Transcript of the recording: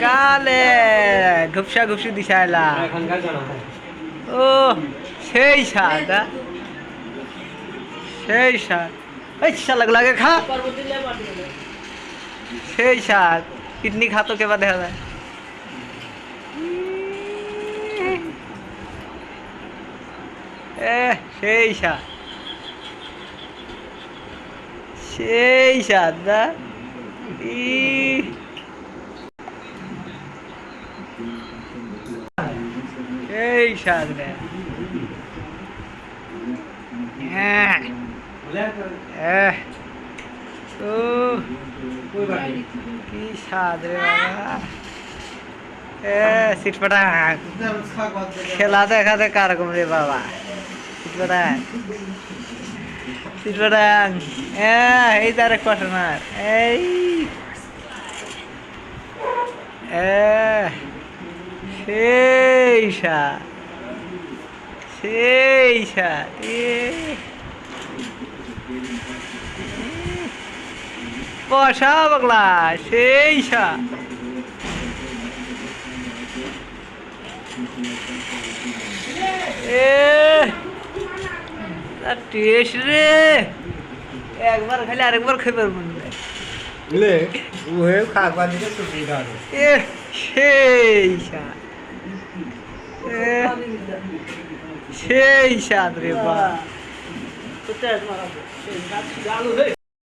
গালে ঘুপসা ঘুপসি দিশাইলা এখনকার জানা হয় ও সেই স্বাদ আ? সেই স্বাদ এই শালাক লাগে খা সেই স্বাদ কিডনি খাতো কেবা দেখা যায় এ সেই স্বাদ সেই স্বাদ না ই সেই স্বাদ রে হ্যাঁ। এহ ও কি স্বাদ রে বাবা সিটপাটা। খেলা দেখাতে কারকম রে বাবা? সিটপাটা। সিটপাটা। হ্যাঁ এই তার এক এই। এ। সেই স্বাদ সেই টেস্ট রে। একবার খালি আরেকবার খেয়ে পারব না। লে ওহে খাগবা দিকে সুতি এ সেই স্বাদ এ, সেই স্বাদ রে বা